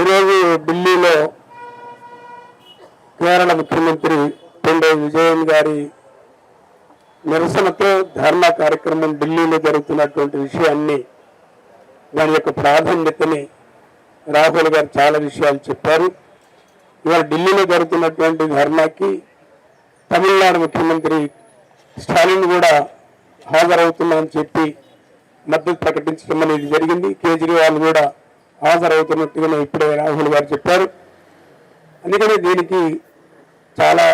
ఈరోజు ఢిల్లీలో కేరళ ముఖ్యమంత్రి పినరయి విజయన్ గారి నిరసనతో ధర్నా కార్యక్రమం ఢిల్లీలో జరుగుతున్నటువంటి విషయాన్ని దాని యొక్క ప్రాధాన్యతని రాహుల్ గారు చాలా విషయాలు చెప్పారు. ఇవాళ ఢిల్లీలో జరుగుతున్నటువంటి ధర్నాకి తమిళనాడు ముఖ్యమంత్రి స్టాలిన్ కూడా హాజరవుతున్నామని చెప్పి మద్దతు ప్రకటించడం అనేది జరిగింది. కేజ్రీవాల్ కూడా హాజరవుతున్నట్టుగా ఇప్పుడే రాహుల్ గారు చెప్పారు. అందుకని దీనికి చాలా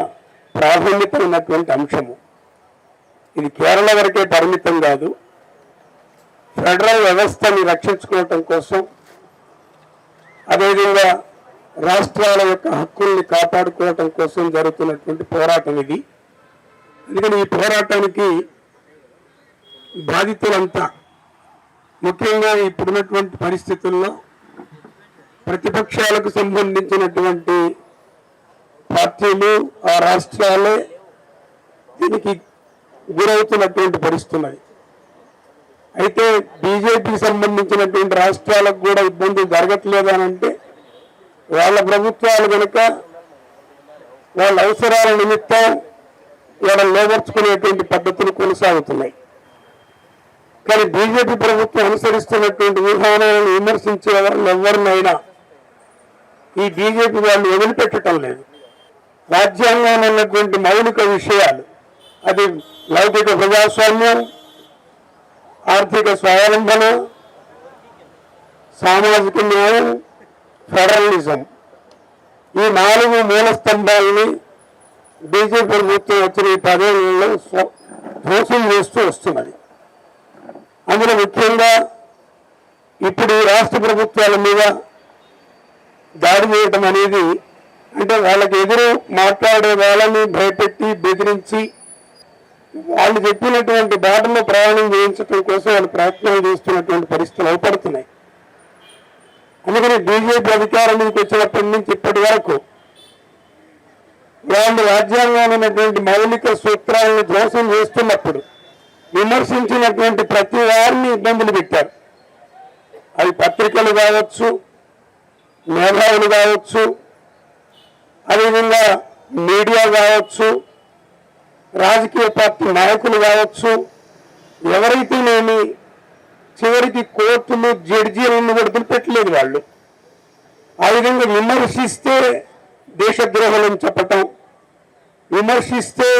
ప్రాధాన్యత ఉన్నటువంటి అంశము. ఇది కేరళ వరకే పరిమితం కాదు. ఫెడరల్ వ్యవస్థని రక్షించుకోవటం కోసం అదేవిధంగా రాష్ట్రాల యొక్క హక్కుల్ని కాపాడుకోవటం కోసం జరుగుతున్నటువంటి పోరాటం ఇది. అందుకని ఈ పోరాటానికి బాధితులంతా ముఖ్యంగా ఇప్పుడున్నటువంటి పరిస్థితుల్లో ప్రతిపక్షాలకు సంబంధించినటువంటి పార్టీలు ఆ రాష్ట్రాలే దీనికి గురవుతున్నటువంటి పరిస్థితున్నాయి అయితే బీజేపీకి సంబంధించినటువంటి రాష్ట్రాలకు కూడా ఇబ్బంది జరగట్లేదు అని అంటే వాళ్ళ ప్రభుత్వాలు కనుక వాళ్ళ అవసరాల నిమిత్తం ఇక్కడ లోపరుచుకునేటువంటి పద్ధతులు కొనసాగుతున్నాయి. కానీ బీజేపీ ప్రభుత్వం అనుసరిస్తున్నటువంటి విధానాలను విమర్శించే వాళ్ళు ఎవరినైనా ఈ బీజేపీ వాళ్ళు వదిలిపెట్టడం లేదు. రాజ్యాంగంలో ఉన్నటువంటి మౌలిక విషయాలు అది లౌకిక ప్రజాస్వామ్యం ఆర్థిక స్వావలంబన సామాజిక న్యాయం ఫెడరలిజం. ఈ నాలుగు మూల స్తంభాలని బీజేపీ ప్రభుత్వం వచ్చిన ఈ పదేళ్ళలో స్వ- ధ్వంసం చేస్తూ వస్తున్నది. అందులో ముఖ్యంగా ఇప్పుడు రాష్ట్ర ప్రభుత్వాల మీద దాడి చేయటం అనేది అంటే వాళ్ళకి ఎదురు మాట్లాడే వాళ్ళని భయపెట్టి బెదిరించి వాళ్ళు చెప్పినటువంటి బాటలో ప్రయాణం చేయించడం కోసం వాళ్ళు ప్రయత్నాలు చేస్తున్నటువంటి పరిస్థితులు అవపడుతున్నాయి అందుకని బీజేపీ అధికారం వచ్చినప్పటి నుంచి ఇప్పటి వరకు వాళ్ళు రాజ్యాంగంలో ఉన్నటువంటి మౌలిక సూత్రాలను ధ్వంసం చేస్తున్నప్పుడు విమర్శించినటువంటి ప్రతి వారిని ఇబ్బందులు పెట్టారు. అవి పత్రికలు కావచ్చు మేధావులు కావచ్చు అదేవిధంగా మీడియా కావచ్చు రాజకీయ పార్టీ నాయకులు కావచ్చు ఎవరైతేనేమి చివరికి కోర్టులు జడ్జీలను కూడా వదిలిపెట్టలేదు వాళ్ళు. ఆ విధంగా విమర్శిస్తే దేశద్రోహులను చెప్పటం విమర్శిస్తే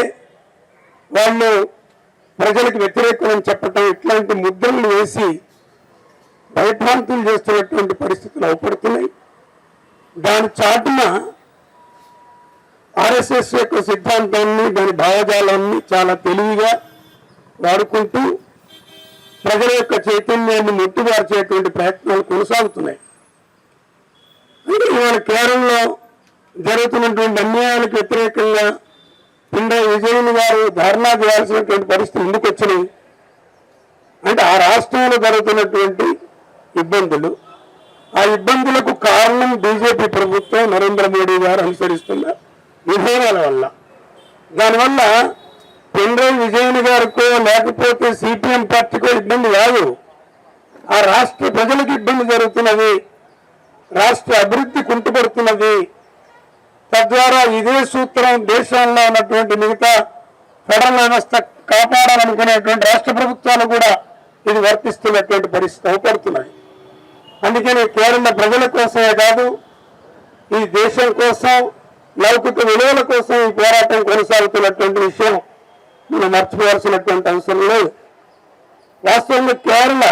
వాళ్ళు ప్రజలకు వ్యతిరేకమని చెప్పటం ఇట్లాంటి ముద్రలు వేసి భయభ్రాంతులు చేస్తున్నటువంటి పరిస్థితులు అవపడుతున్నాయి. దాని చాటున ఆర్ఎస్ఎస్ యొక్క సిద్ధాంతాన్ని దాని భావజాలాన్ని చాలా తెలివిగా వాడుకుంటూ ప్రజల యొక్క చైతన్యాన్ని ముట్టుబార్చేటువంటి ప్రయత్నాలు కొనసాగుతున్నాయి. అంటే ఇవాళ కేరళలో జరుగుతున్నటువంటి అన్యాయాలకు వ్యతిరేకంగా పిండ విజయన్ గారు ధర్నా చేయాల్సినటువంటి పరిస్థితులు ఎందుకు వచ్చినాయి? అంటే ఆ రాష్ట్రంలో జరుగుతున్నటువంటి ఇబ్బందులు ఆ ఇబ్బందులకు కారణం బీజేపీ ప్రభుత్వం నరేంద్ర మోడీ గారు అనుసరిస్తున్న విధానాల వల్ల. దానివల్ల పెండ్రై విజయన్ గారికో లేకపోతే సిపిఎం పార్టీకో ఇబ్బంది కాదు. ఆ రాష్ట్ర ప్రజలకు ఇబ్బంది జరుగుతున్నది. రాష్ట్ర అభివృద్ధి కుంటుపడుతున్నది. తద్వారా ఇదే సూత్రం దేశంలో ఉన్నటువంటి మిగతా ఫెడరల్ వ్యవస్థ కాపాడాలనుకునేటువంటి రాష్ట్ర ప్రభుత్వాలు కూడా ఇది వర్తిస్తున్నటువంటి పరిస్థితి అవపడుతున్నది అందుకని కేరళ ప్రజల కోసమే కాదు ఈ దేశం కోసం లౌకిక విలువల కోసం ఈ పోరాటం కొనసాగుతున్నటువంటి విషయం మనం మర్చిపోవాల్సినటువంటి అవసరం లేదు. వాస్తవంగా కేరళ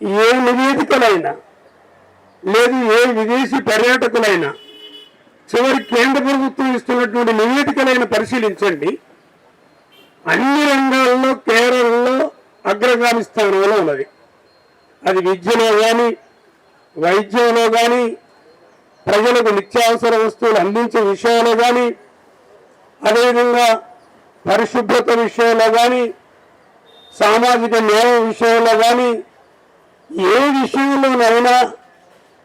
ఏ నివేదికలైనా లేదు ఏ విదేశీ పర్యాటకులైనా చివరి కేంద్ర ప్రభుత్వం ఇస్తున్నటువంటి నివేదికలైన పరిశీలించండి. అన్ని రంగాల్లో కేరళలో అగ్రగామి స్థానంలో ఉన్నది. అది విద్యలో కానీ వైద్యంలో కానీ ప్రజలకు నిత్యావసర వస్తువులు అందించే విషయంలో కానీ అదేవిధంగా పరిశుభ్రత విషయంలో కానీ సామాజిక న్యాయం విషయంలో కానీ ఏ విషయంలోనైనా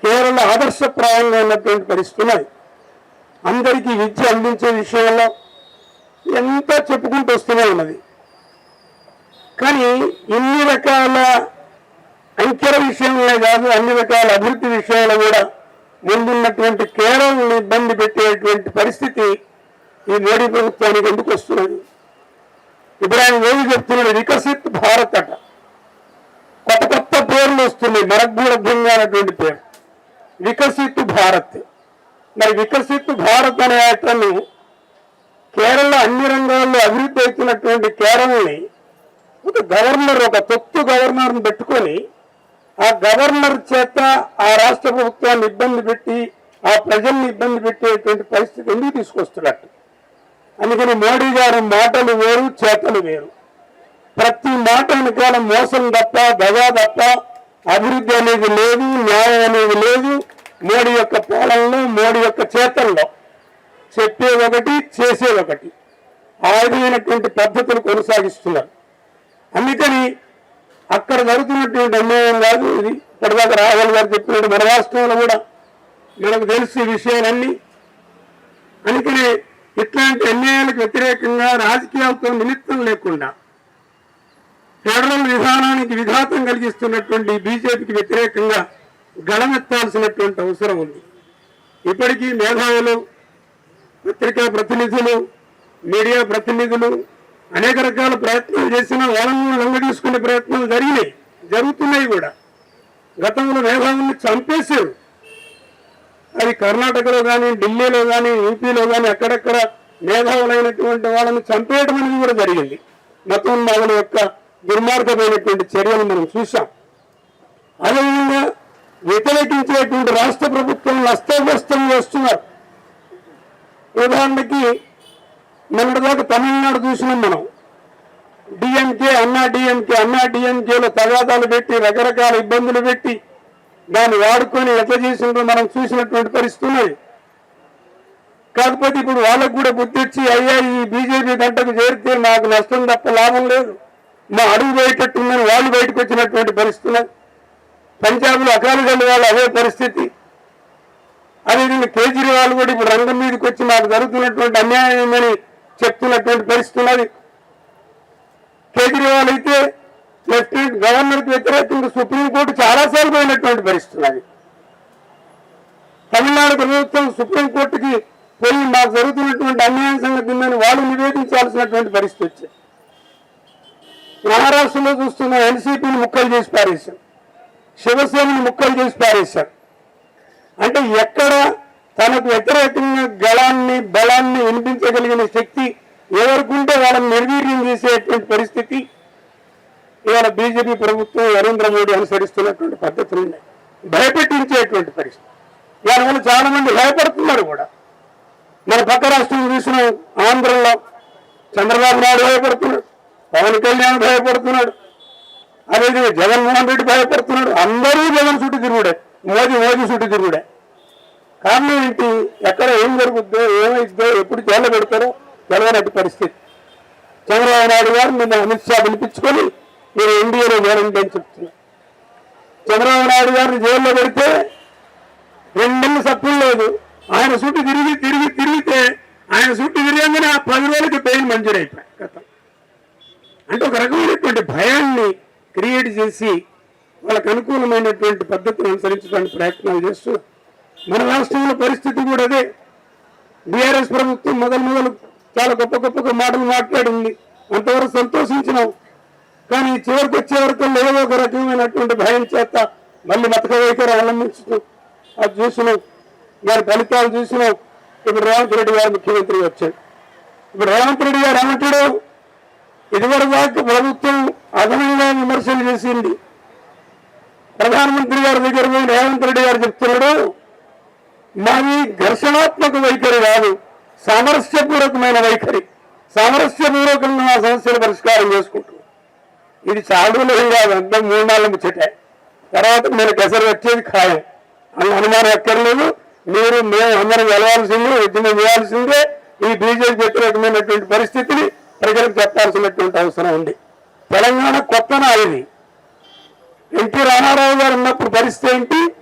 కేరళ ఆదర్శప్రాయంగా ఉన్నటువంటి పరిస్థితి అందరికీ విద్య అందించే విషయంలో ఎంత చెప్పుకుంటూ వస్తూనే ఉన్నది. కానీ ఇన్ని రకాల అంకెల విషయంలో కాదు అన్ని రకాల అభివృద్ధి విషయంలో కూడా ముందున్నటువంటి కేరళను ఇబ్బంది పెట్టేటువంటి పరిస్థితి ఈ మోడీ ప్రభుత్వానికి ఎందుకు వస్తున్నది? ఇప్పుడు ఆయన ఏమి చెప్తున్నాడు? వికసిత్ భారత్ అట. కొత్త కొత్త పేర్లు వస్తున్నాయి. మనకు కూడా అర్థంగానటువంటి పేరు. వికసిత్ భారత్. మరి వికసిత్ భారత్ అనే అతను కేరళ అన్ని రంగాల్లో అభివృద్ధి అవుతున్నటువంటి కేరళని ఒక గవర్నర్ ఒక తొత్తు గవర్నర్ని పెట్టుకొని ఆ గవర్నర్ చేత ఆ రాష్ట్ర ప్రభుత్వాన్ని ఇబ్బంది పెట్టి ఆ ప్రజల్ని ఇబ్బంది పెట్టేటువంటి పరిస్థితి ఎందుకు తీసుకొస్తున్నట్టు? అందుకని మోడీ గారి మాటలు వేరు చేతలు వేరు. ప్రతి మాట వెనకాల మోసం తప్ప గజా తప్ప అభివృద్ధి అనేది లేదు న్యాయం అనేది లేదు. మోడీ యొక్క పాలనలో మోడీ యొక్క చేతల్లో చెప్పేదొకటి చేసేది ఒకటి. ఆ విధమైనటువంటి పద్ధతులు కొనసాగిస్తున్నారు. అందుకని అక్కడ జరుగుతున్నటువంటి అన్యాయం కాదు ఇది. ఇప్పటిదాకా రాహుల్ గారు చెప్పినట్టు మన రాష్ట్రంలో కూడా మనకు తెలిసి విషయాలన్నీ. అందుకనే ఇట్లాంటి అన్యాయాలకు వ్యతిరేకంగా రాజకీయాలతో నిమిత్తం లేకుండా ఫెడరల్ విధానానికి విఘాతం కలిగిస్తున్నటువంటి బీజేపీకి వ్యతిరేకంగా గళమెత్తాల్సినటువంటి అవసరం ఉంది. ఇప్పటికీ మేధావులు పత్రికా ప్రతినిధులు మీడియా ప్రతినిధులు అనేక రకాల ప్రయత్నాలు చేసిన వాళ్ళను లొంగదీసుకునే ప్రయత్నాలు జరిగినాయి జరుగుతున్నాయి కూడా. గతంలో మేధావుల్ని చంపేశారు. అది కర్ణాటకలో కానీ ఢిల్లీలో కానీ యూపీలో కానీ అక్కడక్కడ మేధావులైనటువంటి వాళ్ళని చంపేయడం అనేది కూడా జరిగింది. మతోన్మాదుల యొక్క దుర్మార్గమైనటువంటి చర్యలు మనం చూసాం అదేవిధంగా వ్యతిరేకించేటువంటి రాష్ట్ర ప్రభుత్వం అస్తవ్యస్తం చేస్తున్నారు ఉదాహరణకి మొన్నటిదాకా తమిళనాడు చూసినాం మనం డిఎంకే అన్నా డిఎంకే అన్నా వివాదాలు పెట్టి రకరకాల ఇబ్బందులు పెట్టి దాన్ని వాడుకొని ఎట్లా చేసిందో మనం చూసినటువంటి పరిస్థితులు కాకపోతే ఇప్పుడు వాళ్ళకు కూడా గుర్తొచ్చి అయ్యా ఈ బీజేపీ గంటకు చేరితే నాకు నష్టం తప్ప లాభం లేదు. మా అడుగు బయటట్టుందని వాళ్ళు బయటకు వచ్చినటువంటి పరిస్థితులు పంజాబ్లో అకాలీదళ వాళ్ళు అదే పరిస్థితి. అదే కేజ్రీవాల్ కూడా ఇప్పుడు రంగం మీదకి వచ్చి మాకు జరుగుతున్నటువంటి అన్యాయమని చెప్తున్నటువంటి పరిస్థితున్నది కేజ్రీవాల్ అయితే లెఫ్టినెంట్ గవర్నర్కి వ్యతిరేకంగా సుప్రీంకోర్టు చాలాసార్లు పోయినటువంటి పరిస్థితి తమిళనాడు ప్రభుత్వం సుప్రీంకోర్టుకి పోయి మాకు జరుగుతున్నటువంటి అన్యాయం సంగతి వాళ్ళు నివేదించాల్సినటువంటి పరిస్థితి వచ్చింది మహారాష్ట్రలో చూస్తున్న ఎన్సీపీని ముక్కలు చేసి పారేశారు శివసేనని ముక్కలు చేసి పారేశారు అంటే ఎక్కడ తనకు వ్యతిరేకంగా గళాన్ని బలాన్ని వినిపించగలిగిన శక్తి ఎవరికి ఉంటే వాళ్ళని నిర్వీర్యం చేసేటువంటి పరిస్థితి ఇవాళ బీజేపీ ప్రభుత్వం నరేంద్ర మోడీ అనుసరిస్తున్నటువంటి పద్ధతులు ఉన్నాయి. భయపెట్టించేటువంటి పరిస్థితి. దానివల్ల చాలా మంది భయపడుతున్నారు కూడా. మన పక్క రాష్ట్రం చూసిన ఆంధ్రలో చంద్రబాబు నాయుడు భయపడుతున్నాడు పవన్ కళ్యాణ్ భయపడుతున్నాడు అదేవిధంగా జగన్మోహన్ రెడ్డి భయపడుతున్నాడు. అందరూ జగన్ చుట్టూ తిరుగుడే మోదీ మోదీ చుట్టూ తిరుగుడే. కారణం ఏంటి? ఎక్కడ ఏం జరుగుద్దో ఏమైద్దో ఎప్పుడు జైల్లో పెడతారో తెలవనట్టు పరిస్థితి. చంద్రబాబు నాయుడు గారు నిన్న అమిత్ షా పిలిపించుకొని మీరు ఎన్డీఏలో చేరండి అని చెప్తున్నా. చంద్రబాబు నాయుడు గారిని జైల్లో పెడితే రెండు నెలలు సప్పులు లేదు. ఆయన చుట్టూ తిరిగి తిరిగి తిరిగితే ఆయన చుట్టూ తిరిగంగానే ఆ పది రోజులకి పెయిన్ మంజూరు అంటే ఒక రకమైనటువంటి భయాన్ని క్రియేట్ చేసి వాళ్ళకు అనుకూలమైనటువంటి పద్ధతిని అనుసరించడానికి ప్రయత్నాలు చేస్తూ మన రాష్ట్రంలో పరిస్థితి కూడా అదే. బీఆర్ఎస్ ప్రభుత్వం మొదలు మొదలు చాలా గొప్ప గొప్ప మాటలు మాట్లాడింది. అంతవరకు సంతోషించినాం. కానీ చివరికి వచ్చే వరకు ఏదో ఒక రకమైనటువంటి భయం చేత మళ్ళీ మతక వైఖరి అవలంబించడం అది చూసినాం దాని ఫలితాలు చూసినాం ఇప్పుడు రేవంత్ రెడ్డి గారు ముఖ్యమంత్రి వచ్చాడు ఇప్పుడు రేవంత్ రెడ్డి గారు ఏమంటాడు? ఇదివరకు దాకా ప్రభుత్వం అదనంగా విమర్శలు చేసింది. ప్రధానమంత్రి గారి దగ్గర పోయి రేవంత్ రెడ్డి గారు చెప్తున్నాడు మాది ఘర్షణాత్మక వైఖరి కాదు సామరస్యపూర్వకమైన వైఖరి. సామరస్యపూర్వకంగా మా సమస్యలు పరిష్కారం చేసుకుంటున్నాం ఇది చాలా కాదు అంతా మూడు నాలుగు ముచ్చటే. తర్వాత మీరు ఎసరు వచ్చేది ఖాయం. అని అనుమానం ఎక్కర్లేదు. మీరు మేము అందరం వెళ్ళాల్సిందే ఉద్యమం చేయాల్సిందే. ఈ బీజేపీ వ్యతిరేకమైనటువంటి పరిస్థితిని ప్రజలకు చెప్పాల్సినటువంటి అవసరం ఉంది. తెలంగాణ కొత్త నాయది ఎన్టీ రామారావు గారు ఉన్నప్పుడు పరిస్థితి ఏంటి?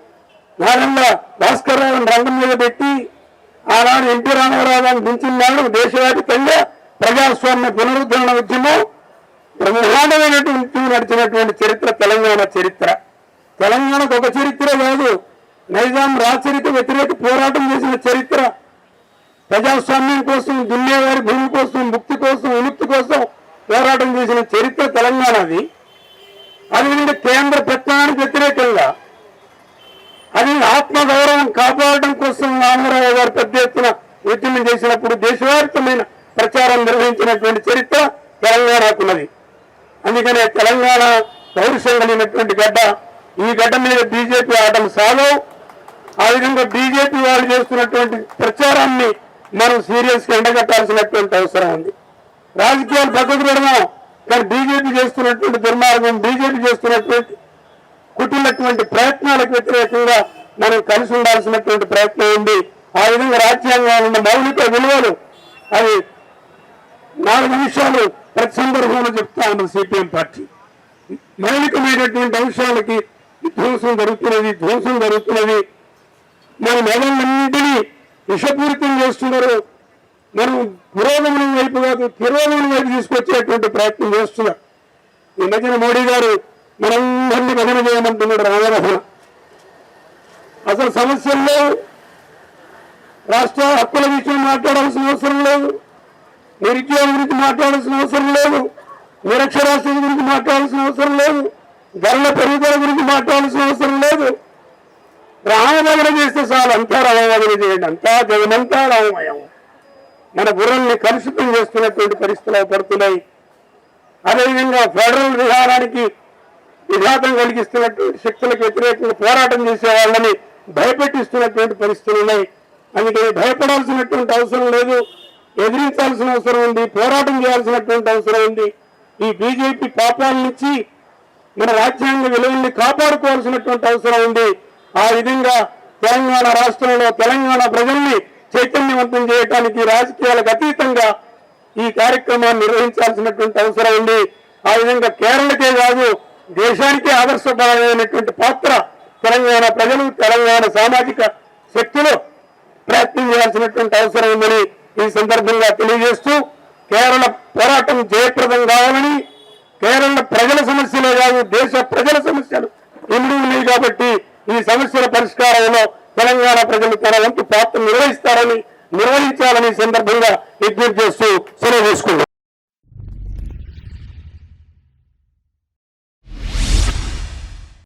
నారాయణ భాస్కర్ రావుని రంగం మీద పెట్టి ఆనాడు ఎన్టీ రామారావు గారిని దించిన నాడు దేశవ్యాప్తంగా ప్రజాస్వామ్య పునరుద్ధరణ ఉద్యమం ఉద్యమం నడిచినటువంటి చరిత్ర తెలంగాణ చరిత్ర. తెలంగాణకు ఒక చరిత్ర కాదు. నైజాం రాచరిక వ్యతిరేక పోరాటం చేసిన చరిత్ర. ప్రజాస్వామ్యం కోసం దున్నేవారి భూమి కోసం ముక్తి కోసం విముక్తి కోసం పోరాటం చేసిన చరిత్ర తెలంగాణది. అదేవిధంగా కేంద్ర పెత్తనానికి వ్యతిరేకంగా అది ఆత్మగౌరవం కాపాడడం కోసం రామారావు గారు పెద్ద ఎత్తున ఉద్యమం చేసినప్పుడు దేశవ్యాప్తమైన ప్రచారం నిర్వహించినటువంటి చరిత్ర తెలంగాణకున్నది అందుకనే తెలంగాణ పౌరుషం కలిగినటువంటి గడ్డ ఈ గడ్డ మీద బీజేపీ ఆటలు సాగవు. ఆ విధంగా బీజేపీ వాళ్ళు చేస్తున్నటువంటి ప్రచారాన్ని మనం సీరియస్గా ఎండగట్టాల్సినటువంటి అవసరం ఉంది. రాజకీయాలు పక్కకు పెడదాం కానీ బీజేపీ చేస్తున్నటువంటి దుర్మార్గం బీజేపీ చేస్తున్నటువంటి కుట్టినటువంటి ప్రయత్నాలకు వ్యతిరేకంగా మనం కలిసి ఉండాల్సినటువంటి ప్రయత్నం ఉంది. ఆ విధంగా రాజ్యాంగంలో ఉన్న మౌలిక విలువలు అవి నాలుగు నిమిషాలు ప్రతి సందర్భంలో చెప్తా ఉన్నది సిపిఎం పార్టీ. మౌలికమైనటువంటి అంశాలకి ధ్వంసం జరుగుతున్నది ధ్వంసం జరుగుతున్నది. మన మెదళ్ళన్నింటినీ విషపూరితం చేస్తున్నారు. మనం పురోగమనం వైపు కాదు తిరోగమనం వైపు తీసుకొచ్చేటువంటి ప్రయత్నం చేస్తున్నారు ఈ మధ్యన మోడీ గారు మనందరినీ భజన చేయమంటున్నాడు రామరహన అసలు సమస్యల్లో రాష్ట్ర హక్కుల విషయం మాట్లాడాల్సిన అవసరం లేదు. నిరుద్యోగం గురించి మాట్లాడాల్సిన అవసరం లేదు. నిరక్షరాస్యత గురించి మాట్లాడాల్సిన అవసరం లేదు. ధరల పెరుగుదల గురించి మాట్లాడాల్సిన అవసరం లేదు. రామభజన చేస్తే చాలు అంతా రామభజన చేయండి. అంతా జగమంతా రామమయం. మన బుర్రల్ని కలుషితం చేస్తున్నటువంటి పరిస్థితులు పడుతున్నాయి. అదేవిధంగా ఫెడరల్ విధానానికి విఘాతం కలిగిస్తున్నటువంటి శక్తులకు వ్యతిరేకంగా పోరాటం చేసే వాళ్ళని భయపెట్టిస్తున్నటువంటి పరిస్థితులు ఉన్నాయి. అందుకని భయపడాల్సినటువంటి అవసరం లేదు. ఎదిరించాల్సిన అవసరం ఉంది పోరాటం చేయాల్సినటువంటి అవసరం ఉంది. ఈ బీజేపీ పాపాల నుంచి మన రాజ్యాంగ విలువల్ని కాపాడుకోవాల్సినటువంటి అవసరం ఉంది. ఆ విధంగా తెలంగాణ రాష్ట్రంలో తెలంగాణ ప్రజల్ని చైతన్యవంతం చేయడానికి రాజకీయాలకు అతీతంగా ఈ కార్యక్రమాన్ని నిర్వహించాల్సినటువంటి అవసరం ఉంది. ఆ విధంగా కేరళకే కాదు దేశానికే ఆదర్శపరమైనటువంటి పాత్ర తెలంగాణ ప్రజలు తెలంగాణ సామాజిక శక్తులు ప్రయత్నం చేయాల్సినటువంటి అవసరం ఉందని ఈ సందర్భంగా తెలియజేస్తూ కేరళ పోరాటం జయప్రదం కావాలని కేరళ ప్రజల సమస్యలే కాదు దేశ ప్రజల సమస్యలు ఎన్నడూ ఉన్నాయి కాబట్టి ఈ సమస్యల పరిష్కారంలో తెలంగాణ ప్రజలు తన వంతు పాత్ర నిర్వహిస్తారని నిర్వహించాలని సందర్భంగా విజ్ఞప్తి చేస్తూ సెలవు